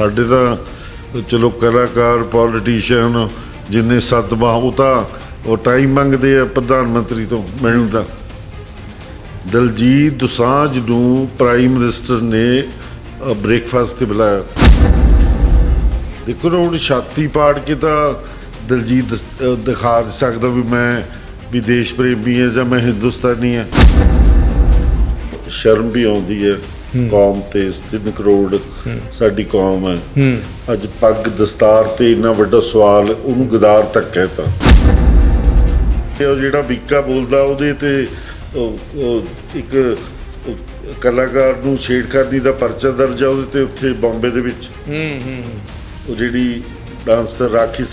ਸਾਡੇ ਤਾਂ ਚਲੋ ਕਲਾਕਾਰ ਪੋਲੀਟੀਸ਼ੀਅਨ ਜਿੰਨੇ ਸਦਮਾ ਉਹ ਤਾਂ ਉਹ ਟਾਈਮ ਮੰਗਦੇ ਆ ਪ੍ਰਧਾਨ ਮੰਤਰੀ ਤੋਂ ਮਿਲਣ ਦਾ। ਦਲਜੀਤ ਦੁਸਾਂਝ ਨੂੰ ਪ੍ਰਾਈਮ ਮਿਨਿਸਟਰ ਨੇ ਬ੍ਰੇਕਫਾਸਟ ਤੇ ਬੁਲਾਇਆ। ਦੇਖੋ ਨਾ, ਹੁਣ ਛਾਤੀ ਪਾੜ ਕੇ ਤਾਂ ਦਲਜੀਤ ਦਸ- ਦਿਖਾ ਸਕਦਾ ਵੀ ਮੈਂ ਵੀ ਦੇਸ਼ ਪ੍ਰੇਮੀ ਹਾਂ ਜਾਂ ਮੈਂ ਹਿੰਦੁਸਤਾਨੀ ਹਾਂ ਸ਼ਰਮ ਵੀ ਆਉਂਦੀ ਹੈ। ਕੌਮ ਤੇ 3 ਕਰੋੜ ਸਾਡੀ ਕੌਮ ਹੈ। ਅੱਜ ਪੱਗ ਦਸਤਾਰ ਤੇ ਇੰਨਾ ਵੱਡਾ ਸਵਾਲ ਉਹਨੂੰ ਗਦਾਰ ਤੱਕ ਕਹਿਤਾ। ਤੇ ਉਹ ਜਿਹੜਾ ਵੀਕਾ ਬੋਲਦਾ ਉਹਦੇ ਤੇ ਇੱਕ ਕਲਾਕਾਰ ਨੂੰ ਛੇੜਖਾਨੀ ਦਾ ਪਰਚਾ ਦਰਜ ਆ ਉਹਦੇ ਤੇ ਉੱਥੇ ਬੰਬੇ ਦੇ ਵਿੱਚ। ਹੂੰ ਹੂੰ ਉਹ ਜਿਹੜੀ ਡਾਂਸਰ ਰਾਖੀ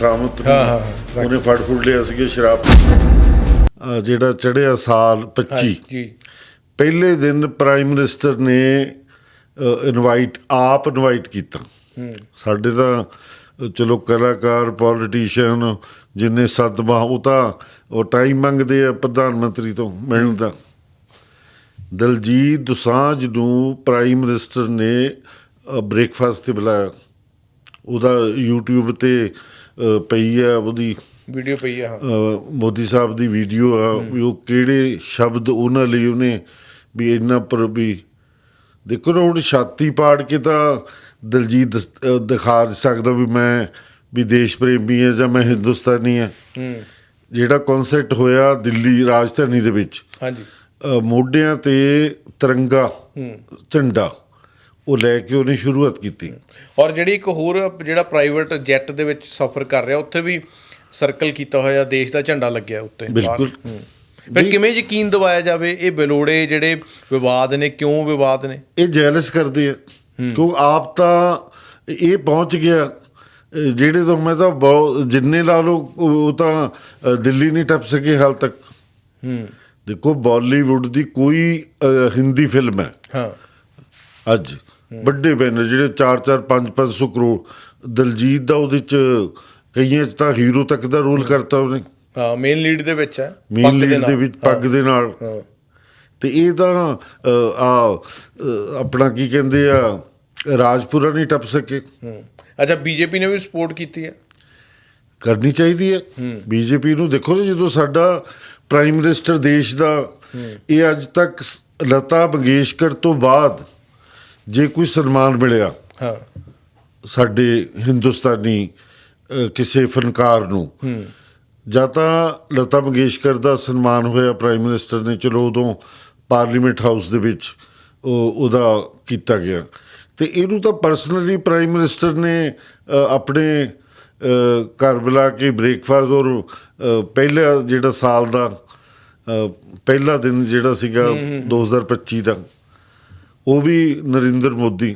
ਹਾਂ, ਉਹਨੇ ਫੜ ਫੁੜ ਲਿਆ ਸੀਗਾ ਸ਼ਰਾਬ। ਜਿਹੜਾ ਚੜਿਆ ਸਾਲ 25 ਜੀ। ਪਹਿਲੇ ਦਿਨ ਪ੍ਰਾਈਮ ਮਿਨਿਸਟਰ ਨੇ ਇਨਵਾਈਟ ਆਪ ਇਨਵਾਈਟ ਕੀਤਾ। ਸਾਡੇ ਤਾਂ ਚਲੋ ਕਲਾਕਾਰ ਪੋਲੀਟੀਸ਼ੀਅਨ ਜਿੰਨੇ ਸਦਮਾ ਉਹ ਤਾਂ ਉਹ ਟਾਈਮ ਮੰਗਦੇ ਆ ਪ੍ਰਧਾਨ ਮੰਤਰੀ ਤੋਂ ਮਿਲਣ ਦਾ ਦਲਜੀਤ ਦੁਸਾਂਝ ਨੂੰ ਪ੍ਰਾਈਮ ਮਿਨਿਸਟਰ ਨੇ ਬ੍ਰੇਕਫਾਸਟ ਤੇ ਬੁਲਾਇਆ। ਉਹਦਾ YouTube ਤੇ ਪਈ ਆ ਉਹਦੀ ਵੀਡੀਓ ਪਈ ਆ ਹਾਂ। ਮੋਦੀ ਸਾਹਿਬ ਦੀ ਵੀਡੀਓ ਆ ਉਹ ਕਿਹੜੇ ਸ਼ਬਦ ਉਹਨਾਂ ਲਈ ਉਹਨੇ ਵੀ ਇੰਨਾ ਪਰ ਵੀ ਦੇਖੋ ਨਾ ਹੁਣ ਛਾਤੀ ਪਾੜ ਕੇ ਤਾਂ ਦਲਜੀਤ ਦਿਖਾ ਸਕਦਾ ਵੀ ਮੈਂ ਵੀ ਦੇਸ਼ ਪ੍ਰੇਮੀ ਹਾਂ ਜਾਂ ਮੈਂ ਹਿੰਦੁਸਤਾਨੀ ਹਾਂ। ਹੂੰ। ਜਿਹੜਾ ਕਨਸਰਟ ਹੋਇਆ ਦਿੱਲੀ ਰਾਜਧਾਨੀ ਦੇ ਵਿੱਚ ਹਾਂਜੀ। ਮੋਢਿਆਂ ਤੇ ਤਿਰੰਗਾ ਹੂੰ। ਝੰਡਾ ਉਹ ਲੈ ਕੇ ਉਹਨੇ ਸ਼ੁਰੂਆਤ ਕੀਤੀ। ਔਰ ਜਿਹੜੀ ਇੱਕ ਹੋਰ ਜਿਹੜਾ ਪ੍ਰਾਈਵੇਟ ਜੈਟ ਦੇ ਵਿੱਚ ਸਫ਼ਰ ਕਰ ਰਿਹਾ ਉੱਥੇ ਵੀ ਸਰਕਲ ਕੀਤਾ ਹੋਇਆ ਦੇਸ਼ ਦਾ ਝੰਡਾ ਲੱਗਿਆ ਉੱਤੇ। ਬਿਲਕੁਲ। ਫਿਰ ਕਿਵੇਂ ਯਕੀਨ ਦਿਵਾਇਆ ਜਾਵੇ ਇਹ ਬੇਲੋੜੇ ਜਿਹੜੇ ਵਿਵਾਦ ਨੇ ਕਿਉਂ ਵਿਵਾਦ ਨੇ? ਇਹ ਜੈਲਸ ਕਰਦੇ ਆ ਕਿਉਂ ਆਪ ਤਾਂ ਇਹ ਪਹੁੰਚ ਗਿਆ। ਜਿਹੜੇ ਤੋਂ ਮੈਂ ਤਾਂ ਬਹੁਤ ਜਿੰਨੇ ਲਾ ਲਓ ਉਹ ਤਾਂ ਦਿੱਲੀ ਨਹੀਂ ਟੱਪ ਸਕੇ ਹਾਲ ਤੱਕ। ਹੂੰ। ਦੇਖੋ ਬਾਲੀਵੁੱਡ ਦੀ ਕੋਈ ਹਿੰਦੀ ਫਿਲਮ ਹੈ। ਹਾਂ। ਅੱਜ। ਵੱਡੇ ਬੈਨਰ ਜਿਹੜੇ 4-4 5-500 ਕਰੋੜ। ਦਲਜੀਤ ਦਾ ਉਹਦੇ ਚ ਕਈਆਂ ਚ ਤਾਂ ਹੀਰੋ ਤੱਕ ਦਾ ਰੋਲ ਕਰਤਾ ਉਹਨੇ। ਹਾਂ ਮੇਨ ਲੀਡ ਦੇ ਵਿੱਚ ਹੈ ਮੇਨ ਲੀਡ ਦੇ। ਵਿੱਚ ਪੱਗ ਦੇ ਨਾਲ। ਤੇ ਇਹ ਤਾਂ ਆ ਆਪਣਾ ਕੀ ਕਹਿੰਦੇ ਆ ਰਾਜਪੁਰਾ ਨਹੀਂ ਟੱਪ ਸਕੇ। ਹੂੰ। ਅੱਛਾ ਬੀਜੇਪੀ ਨੇ ਵੀ ਸਪੋਰਟ ਕੀਤੀ ਹੈ? ਕਰਨੀ ਚਾਹੀਦੀ ਹੈ। ਬੀਜੇਪੀ ਨੂੰ ਦੇਖੋ ਨਾ ਜਦੋਂ ਸਾਡਾ ਪ੍ਰਾਈਮ ਮਿਨਿਸਟਰ ਦੇਸ਼ ਦਾ ਇਹ ਅੱਜ ਤੱਕ ਲਤਾ ਮੰਗੇਸ਼ਕਰ ਤੋਂ ਬਾਅਦ ਜੇ ਕੋਈ ਸਨਮਾਨ ਮਿਲਿਆ ਹਾਂ। ਸਾਡੇ ਹਿੰਦੁਸਤਾਨੀ ਕਿਸੇ ਫਨਕਾਰ ਨੂੰ ਜਾਂ ਤਾਂ ਲਤਾ ਮੰਗੇਸ਼ਕਰ ਦਾ ਸਨਮਾਨ ਹੋਇਆ ਪ੍ਰਾਈਮ ਮਿਨਿਸਟਰ ਨੇ ਚਲੋ ਉਦੋਂ ਪਾਰਲੀਮੈਂਟ ਹਾਊਸ ਦੇ ਵਿੱਚ ਉਹ ਉਹਦਾ ਕੀਤਾ ਗਿਆ। ਤੇ ਇਹਨੂੰ ਤਾਂ ਪਰਸਨਲੀ ਪ੍ਰਾਈਮ ਮਿਨਿਸਟਰ ਨੇ ਆਪਣੇ ਘਰ ਬੁਲਾ ਕੇ ਬ੍ਰੇਕਫਾਸਟ ਔਰ ਪਹਿਲਾ ਜਿਹੜਾ ਸਾਲ ਦਾ ਪਹਿਲਾ ਦਿਨ ਜਿਹੜਾ ਸੀਗਾ 2025 ਦਾ ਉਹ ਵੀ ਨਰਿੰਦਰ ਮੋਦੀ